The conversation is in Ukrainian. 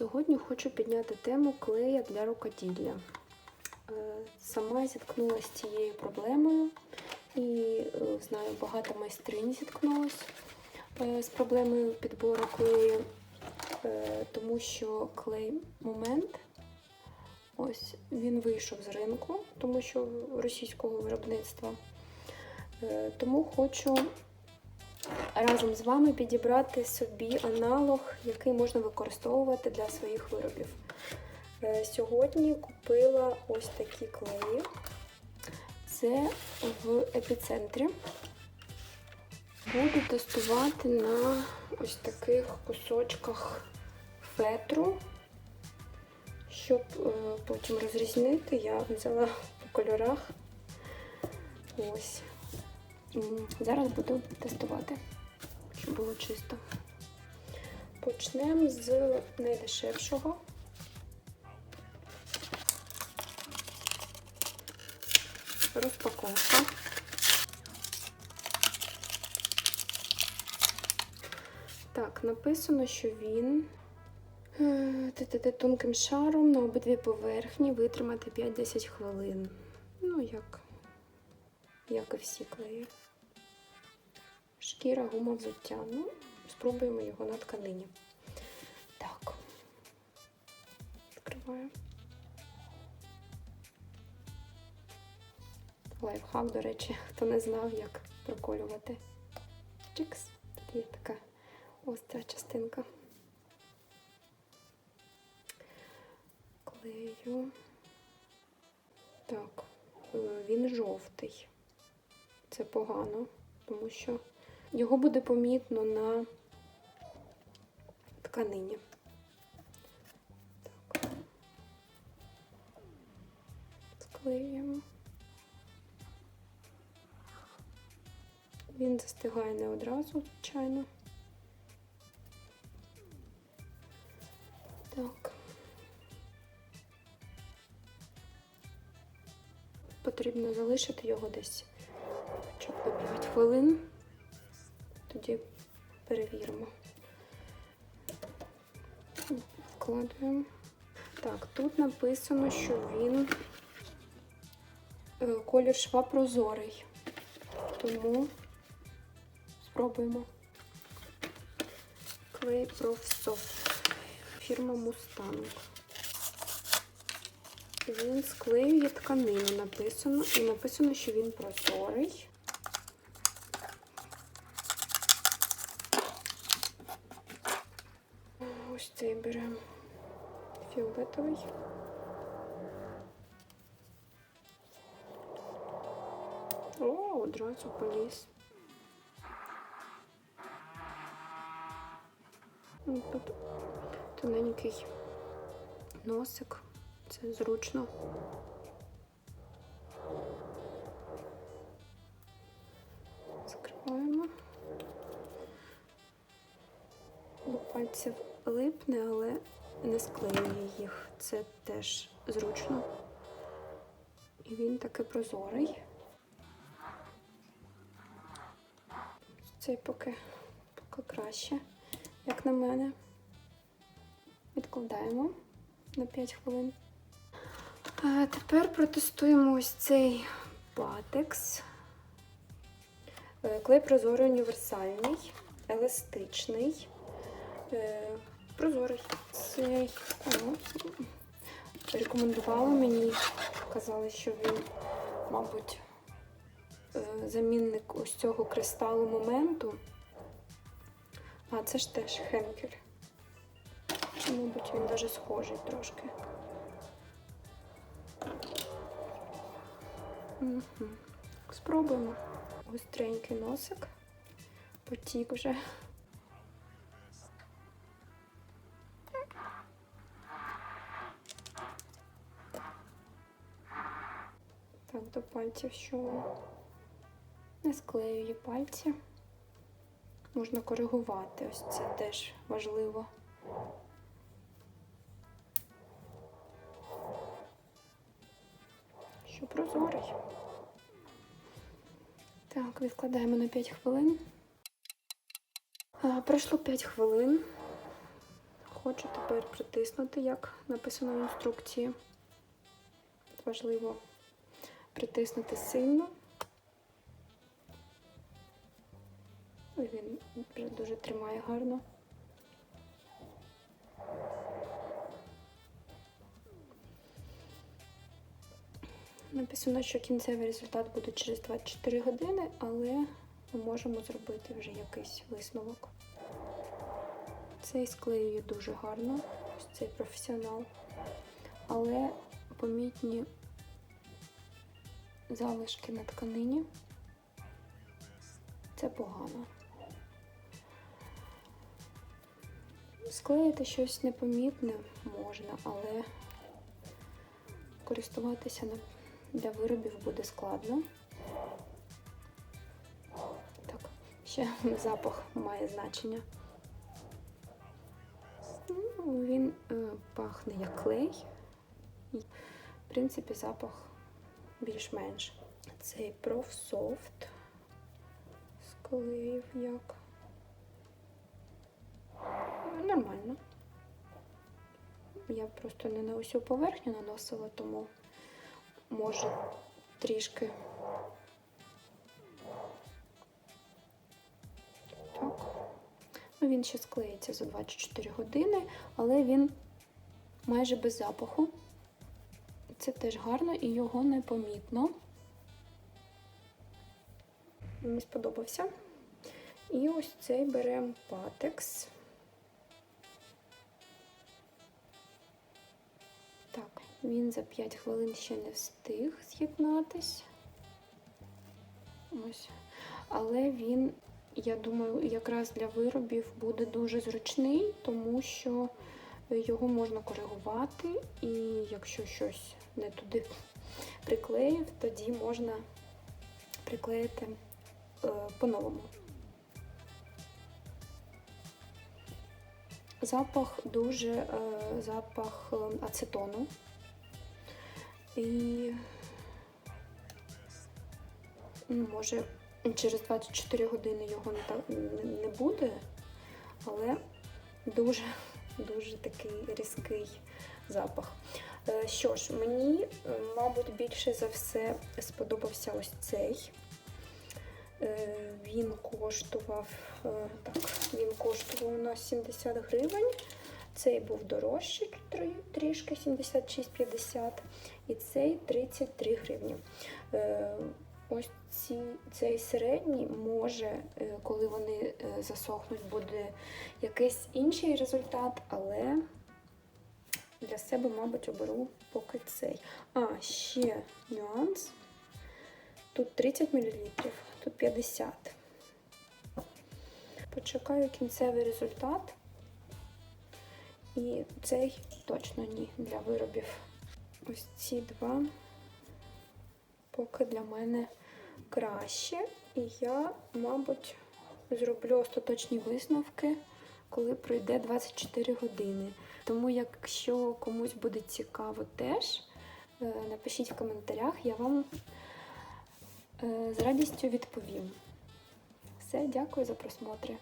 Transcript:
Сьогодні хочу підняти тему клея для рукоділля. Е, Сама зіткнулася з цією проблемою і е, знаю, багато майстринь зіткнулась е, з проблемою підбору клею, тому що клей момент. Ось він вийшов з ринку, тому що російського виробництва. Тому хочу разом з вами підібрати собі аналог, який можна використовувати для своїх виробів. Е, Сьогодні купила ось такі клеї. Це в епіцентрі. Буду тестувати на ось таких кусочках фетру. Щоб е, потім розрізнити, я взяла по кольорах. Ось. Зараз буду тестувати, щоб було чисто. Почнемо з найдешевшого. Розпаковка. Так, написано, що він е, тонким шаром на обидві поверхні витримати 5-10 хвилин. Ну, як, як і всі клеї. Шкіра, гума взуття. Ну, спробуємо його на тканині. Так. Відкриваю. Лайфхак, до речі, хто не знав, як проколювати. Чикс. Є така остра частинка. Клею. Так, е, він жовтий. Це погано, тому що його буде помітно на тканині. Так. Склеюємо. Він застигає не одразу, звичайно. Так. Потрібно залишити його десь б 5 хвилин. Тоді перевіримо. Вкладуємо. Так, тут написано, що він е, колір шва прозорий. Тому спробуємо. Клей профсофт. Фірма Мустанг. Він склеює тканину, написано, і написано, що він прозорий. Ось цей беремо фіолетовий. О, одразу поліз. Ну, Тут тоненький носик. Це зручно. Закриваємо. До пальців липне, але не склеює їх. Це теж зручно. І він таки прозорий. Цей поки, поки краще, як на мене. Відкладаємо на 5 хвилин. А тепер протестуємо ось цей патекс. Е, Клей прозорий універсальний, еластичний, прозорий. Цей о, рекомендували мені, казали, що він, мабуть, е, замінник ось цього кристалу моменту. А це ж теж хенкель. Мабуть, він навіть схожий трошки. Угу. Спробуємо. Гостренький носик. Потік вже. Пальців що не склеює пальці. Можна коригувати, ось це теж важливо. Що прозорий. Так, відкладаємо на 5 хвилин. А, пройшло 5 хвилин. Хочу тепер притиснути, як написано в інструкції. Важливо притиснути сильно. Він вже дуже тримає гарно. Написано, що кінцевий результат буде через 24 години, але ми можемо зробити вже якийсь висновок. Цей склеює дуже гарно, ось цей професіонал. Але помітні залишки на тканині. Це погано. Склеїти щось непомітне можна, але користуватися для виробів буде складно. Так, ще запах має значення. Ну, Він е, пахне як клей. В принципі, запах більш-менш. Цей профсофт склеїв як. Нормально. Я просто не на усю поверхню наносила, тому може трішки. Так. Ну, він ще склеїться за 24 години, але він майже без запаху. Це теж гарно і його непомітно. Мені сподобався. І ось цей беремо патекс. Так, він за 5 хвилин ще не встиг з'єднатись. Ось. Але він, я думаю, якраз для виробів буде дуже зручний, тому що його можна коригувати, і якщо щось не туди приклеїв, тоді можна приклеїти е, по-новому. Запах дуже е, запах е, ацетону. І ну, може через 24 години його не, буде, але дуже, дуже такий різкий запах. Е, Що ж, мені, е, мабуть, більше за все сподобався ось цей. Е, Він коштував так, він коштував у нас 70 гривень. Цей був дорожчий трі- трішки 76,50 і цей 33 гривні. Ось ці, цей середній може, коли вони засохнуть, буде якийсь інший результат, але для себе, мабуть, оберу поки цей. А, ще нюанс. Тут 30 мл, тут 50. Почекаю кінцевий результат. І цей точно ні для виробів. Ось ці два поки для мене краще. І я, мабуть, зроблю остаточні висновки, коли пройде 24 години. Тому, якщо комусь буде цікаво теж, е, напишіть в коментарях, я вам е, з радістю відповім. Все, дякую за просмотри.